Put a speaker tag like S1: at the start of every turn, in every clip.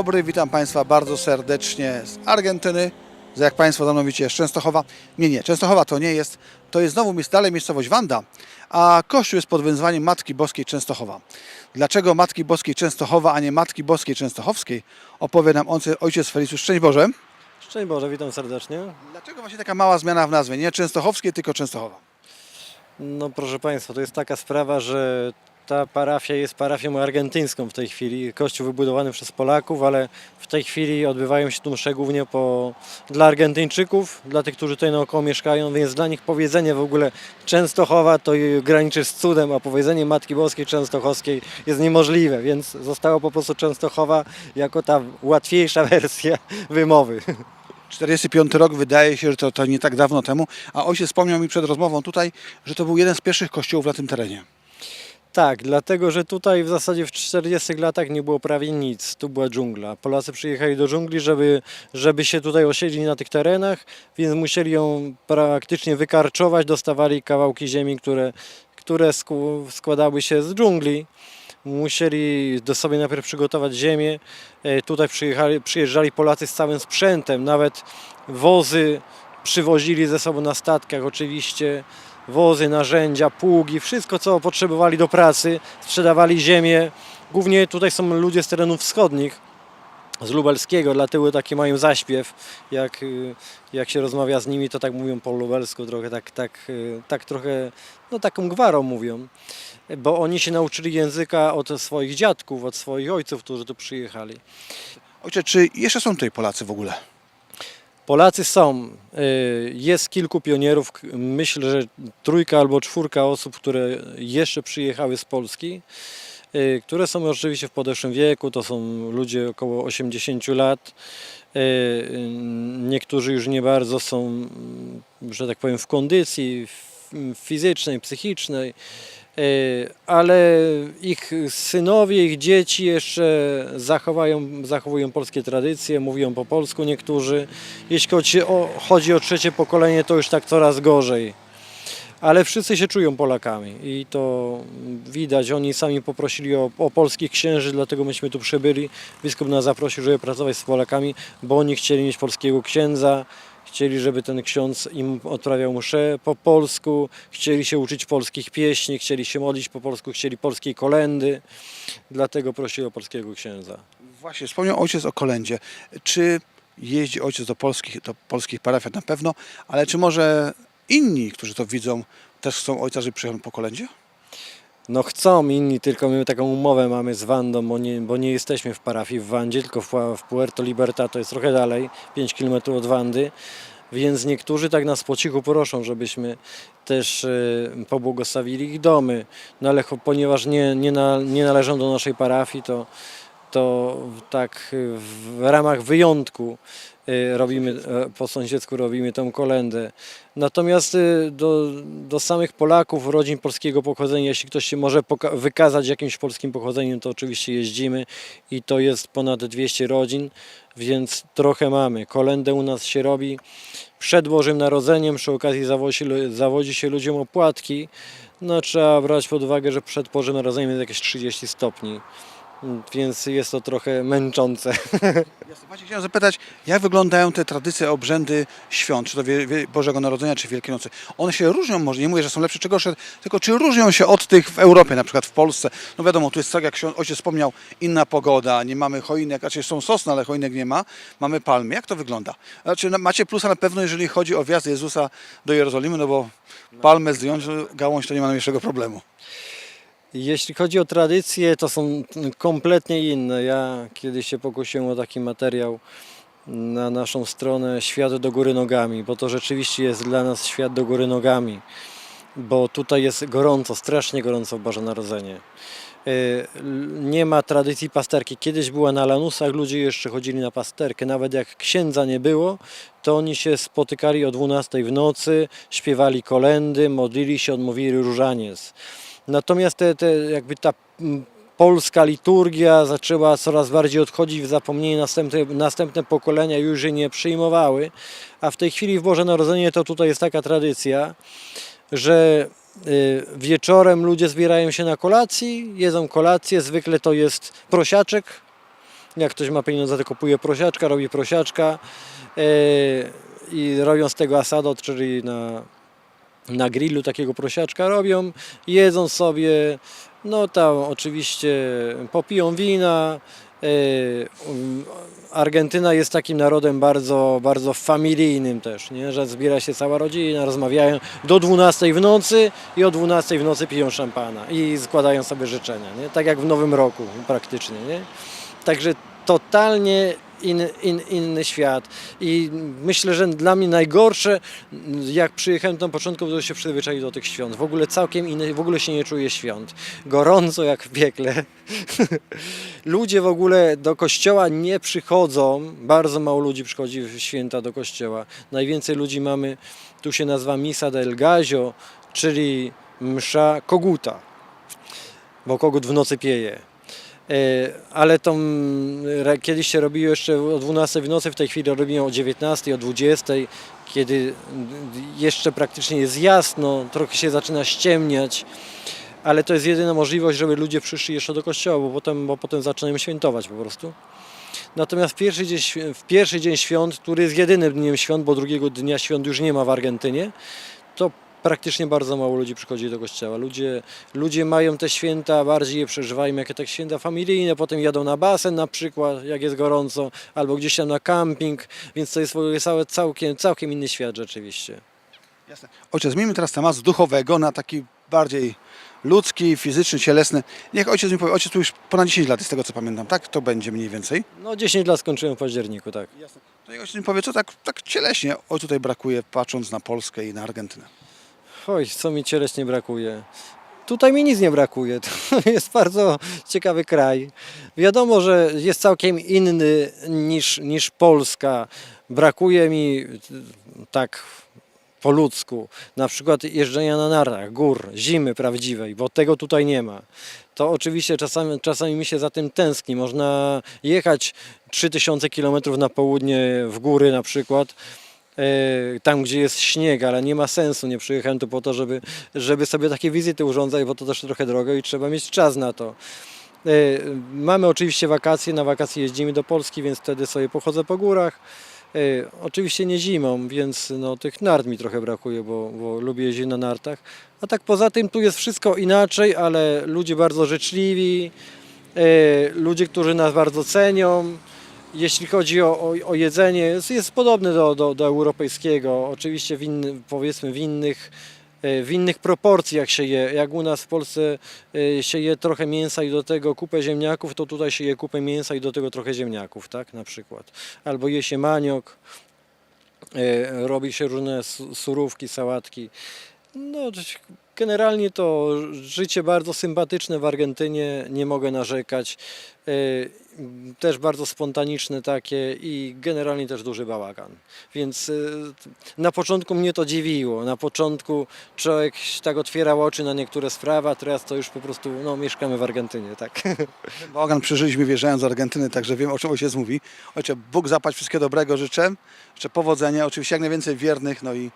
S1: dobry, witam Państwa bardzo serdecznie z Argentyny, jak Państwo za mną widzicie, z Częstochowa. Nie, nie, Częstochowa to nie jest, to jest znowu dalej miejscowość Wanda, a kościół jest pod wyzwaniem Matki Boskiej Częstochowa. Dlaczego Matki Boskiej Częstochowa, a nie Matki Boskiej Częstochowskiej, opowie nam ojciec- Felicjusz. Szczęść Boże.
S2: Szczęść Boże, witam serdecznie.
S1: Dlaczego właśnie taka mała zmiana w nazwie, nie Częstochowskiej, tylko Częstochowa?
S2: No proszę Państwa, to jest taka sprawa, że ta parafia jest parafią argentyńską w tej chwili. Kościół wybudowany przez Polaków, ale w tej chwili odbywają się tu msze głównie po, dla Argentyńczyków, dla tych, którzy tutaj naokoło mieszkają, więc dla nich powiedzenie w ogóle Częstochowa to graniczy z cudem, a powiedzenie Matki Boskiej Częstochowskiej jest niemożliwe, więc zostało po prostu Częstochowa jako ta łatwiejsza wersja wymowy.
S1: 45 rok, wydaje się, że to, to nie tak dawno temu, a ojciec wspomniał mi przed rozmową tutaj, że to był jeden z pierwszych kościołów na tym terenie.
S2: Tak, dlatego że tutaj w zasadzie w 40 latach nie było prawie nic. Tu była dżungla. Polacy przyjechali do dżungli, żeby, żeby się tutaj osiedli na tych terenach, więc musieli ją praktycznie wykarczować. Dostawali kawałki ziemi, które, które składały się z dżungli. Musieli do sobie najpierw przygotować ziemię. E, Tutaj przyjeżdżali Polacy z całym sprzętem, nawet wozy przywozili ze sobą na statkach oczywiście wozy, narzędzia, pługi, wszystko co potrzebowali do pracy, sprzedawali ziemię. Głównie tutaj są ludzie z terenów wschodnich, z lubelskiego, dlatego taki mają zaśpiew. Jak, y, jak się rozmawia z nimi, to tak mówią po lubelsku, trochę tak, tak, y, tak trochę, no taką gwarą mówią. Bo oni się nauczyli języka od swoich dziadków, od swoich ojców, którzy tu przyjechali.
S1: Ojcze, czy jeszcze są tutaj Polacy w ogóle?
S2: Polacy są. Y, Jest kilku pionierów. Myślę, że trójka albo czwórka osób, które jeszcze przyjechały z Polski, y, które są oczywiście w podeszłym wieku. To są ludzie około 80 lat. Y, Niektórzy już nie bardzo są, że tak powiem, w kondycji fizycznej, psychicznej. Y, ale ich synowie, ich dzieci jeszcze zachowają, zachowują polskie tradycje, mówią po polsku niektórzy. Jeśli chodzi o, chodzi o trzecie pokolenie, to już tak coraz gorzej. Ale wszyscy się czują Polakami i to widać. Oni sami poprosili o, o polskich księży, dlatego myśmy tu przybyli. Biskup nas zaprosił, żeby pracować z Polakami, bo oni chcieli mieć polskiego księdza. Chcieli, żeby ten ksiądz im odprawiał mszę po polsku, chcieli się uczyć polskich pieśni, chcieli się modlić po polsku, chcieli polskiej kolendy. Dlatego prosili o polskiego księdza.
S1: Właśnie, wspomniał ojciec o kolędzie. Czy jeździ ojciec do polskich, do polskich parafiat na pewno, ale czy może inni, którzy to widzą, też chcą ojca, żeby przyjechał po kolędzie?
S2: No chcą inni, tylko my taką umowę mamy z Wandą, bo nie, bo nie jesteśmy w parafii w Wandzie, tylko w, Pu- w Puerto Libertad, to jest trochę dalej, 5 km od Wandy. Więc niektórzy tak nas po cichu proszą, żebyśmy też e, pobłogosławili ich domy. No ale ponieważ nie, nie, na, nie należą do naszej parafii, to, to tak w ramach wyjątku e, robimy, e, po sąsiedzku robimy tą kolendę. Natomiast e, do, do samych Polaków, rodzin polskiego pochodzenia, jeśli ktoś się może wykazać jakimś polskim pochodzeniem, to oczywiście jeździmy i to jest ponad 200 rodzin, więc trochę mamy. Kolendę u nas się robi przed Bożym Narodzeniem, przy okazji zawodzi, zawodzi się ludziom opłatki. No trzeba brać pod uwagę, że przed Bożym Narodzeniem jest jakieś 30 stopni, więc jest to trochę męczące.
S1: Właśnie chciałem zapytać, jak wyglądają te tradycje, obrzędy świąt, czy to Bożego Narodzenia, czy Wielkiej Nocy? One się różnią, może nie mówię, że są lepsze czy gorsze, tylko czy różnią się od tych w Europie, na przykład w Polsce? No wiadomo, tu jest tak, jak ksią- ojciec wspomniał, inna pogoda, nie mamy choinek, raczej są sosny, ale choinek nie ma, mamy palmy. Jak to wygląda? Znaczy, no, macie plusa na pewno, jeżeli chodzi o wjazd Jezusa do Jerozolimy, no bo palmę zdjąć, gałąź to nie ma najmniejszego problemu.
S2: Jeśli chodzi o tradycje, to są kompletnie inne. Ja kiedyś się pokusiłem o taki materiał na naszą stronę Świat do góry nogami, bo to rzeczywiście jest dla nas świat do góry nogami, bo tutaj jest gorąco, strasznie gorąco w Boże Narodzenie. Y, Nie ma tradycji pasterki. Kiedyś była na lanusach, ludzie jeszcze chodzili na pasterkę. Nawet jak księdza nie było, to oni się spotykali o 12 w nocy, śpiewali kolendy, modlili się, odmówili różaniec. Natomiast te, te, jakby ta polska liturgia zaczęła coraz bardziej odchodzić w zapomnienie, następne, następne pokolenia już jej nie przyjmowały, a w tej chwili w Boże Narodzenie to tutaj jest taka tradycja, że y, wieczorem ludzie zbierają się na kolacji, jedzą kolację, zwykle to jest prosiaczek, Jak ktoś ma pieniądze, to kupuje prosiaczka, robi prosiaczka e, i robią z tego asadot, czyli na, na grillu takiego prosiaczka robią, jedzą sobie, no tam oczywiście popiją wina. e, Argentyna jest takim narodem bardzo, bardzo familijnym też, nie? że zbiera się cała rodzina, rozmawiają do 12 w nocy i o 12 w nocy piją szampana i składają sobie życzenia, nie? tak jak w Nowym Roku praktycznie. Nie? Także totalnie in, in, inny świat i myślę, że dla mnie najgorsze, jak przyjechałem na początku, to się przyzwyczaić do tych świąt. W ogóle całkiem inny, w ogóle się nie czuję świąt. Gorąco jak w piekle. Ludzie w ogóle do kościoła nie przychodzą, bardzo mało ludzi przychodzi w święta do kościoła. Najwięcej ludzi mamy, tu się nazywa Misa del Gazio, czyli msza koguta, bo kogut w nocy pieje. E, Ale re- kiedyś się robiło jeszcze o 12 w nocy, w tej chwili robimy o 19, o 20, kiedy jeszcze praktycznie jest jasno, trochę się zaczyna ściemniać, ale to jest jedyna możliwość, żeby ludzie przyszli jeszcze do kościoła, bo potem, bo potem zaczynają świętować po prostu. Natomiast pierwszy, dzień, w pierwszy dzień świąt, który jest jedynym dniem świąt, bo drugiego dnia świąt już nie ma w Argentynie, to praktycznie bardzo mało ludzi przychodzi do kościoła. Ludzie, ludzie mają te święta, bardziej je przeżywają jako te święta familijne, potem jadą na basen na przykład, jak jest gorąco, albo gdzieś tam na camping, więc to jest w ogóle cały, całkiem, całkiem inny świat rzeczywiście.
S1: Jasne. Ojciec, zmieńmy teraz temat z duchowego na taki bardziej ludzki, fizyczny, cielesny. Niech ojciec mi powie, ojciec tu już ponad 10 lat, z tego co pamiętam, tak? To będzie mniej więcej.
S2: No 10 lat skończyłem w październiku, tak.
S1: Jasne. To niech ojciec mi powie, co tak, tak cieleśnie oj tutaj brakuje, patrząc na Polskę i na Argentynę.
S2: Oj, co mi cieleśnie brakuje. Tutaj mi nic nie brakuje. To jest bardzo ciekawy kraj. Wiadomo, że jest całkiem inny niż, niż Polska. Brakuje mi tak po ludzku, na przykład jeżdżenia na narach, gór, zimy prawdziwej, bo tego tutaj nie ma. To oczywiście czasami, czasami mi się za tym tęskni. Można jechać 3000 km na południe w góry na przykład, tam gdzie jest śnieg, ale nie ma sensu. Nie przyjechałem tu po to, żeby, żeby sobie takie wizyty urządzać, bo to też trochę drogo i trzeba mieć czas na to. E, Mamy oczywiście wakacje, na wakacje jeździmy do Polski, więc wtedy sobie pochodzę po górach. E, Oczywiście nie zimą, więc no, tych nart mi trochę brakuje, bo, bo lubię jeździć na nartach. A tak poza tym tu jest wszystko inaczej, ale ludzie bardzo życzliwi, e, ludzie, którzy nas bardzo cenią. Jeśli chodzi o, o, o jedzenie, jest, jest podobne do, do, do europejskiego. Oczywiście w inny, powiedzmy w innych, e, w innych proporcjach się je. Jak u nas w Polsce e, się je trochę mięsa i do tego kupę ziemniaków, to tutaj się je kupę mięsa i do tego trochę ziemniaków, tak na przykład. Albo je się maniok, e, robi się różne su- surówki, sałatki. No, generalnie to życie bardzo sympatyczne w Argentynie, nie mogę narzekać. Też bardzo spontaniczne takie i generalnie też duży bałagan. Więc e, na początku mnie to dziwiło. Na początku człowiek tak otwierał oczy na niektóre sprawy, a teraz to już po prostu no, mieszkamy w Argentynie, tak.
S1: Bałagan przeżyliśmy wjeżdżając do Argentyny, także wiem o czym ojciec mówi. Ojcze, Bóg zapać wszystkiego dobrego życzę, życzę powodzenia, oczywiście jak najwięcej wiernych, no i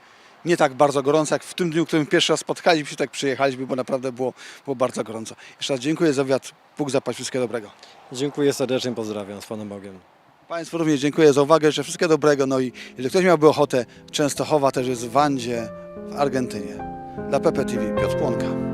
S1: nie tak bardzo gorąco jak w tym dniu, w którym pierwszy raz spotkaliśmy się, tak przyjechaliśmy, bo naprawdę było, było bardzo gorąco. Jeszcze raz dziękuję za wywiad, Bóg zapać wszystkiego dobrego.
S2: Dziękuję serdecznie, pozdrawiam z Panem Bogiem.
S1: Państwu również dziękuję za uwagę, życzę wszystkiego dobrego, no i jeżeli ktoś miałby ochotę, Częstochowa też jest w Wandzie, w Argentynie. Dla Pepe TV, Piotr Płonka.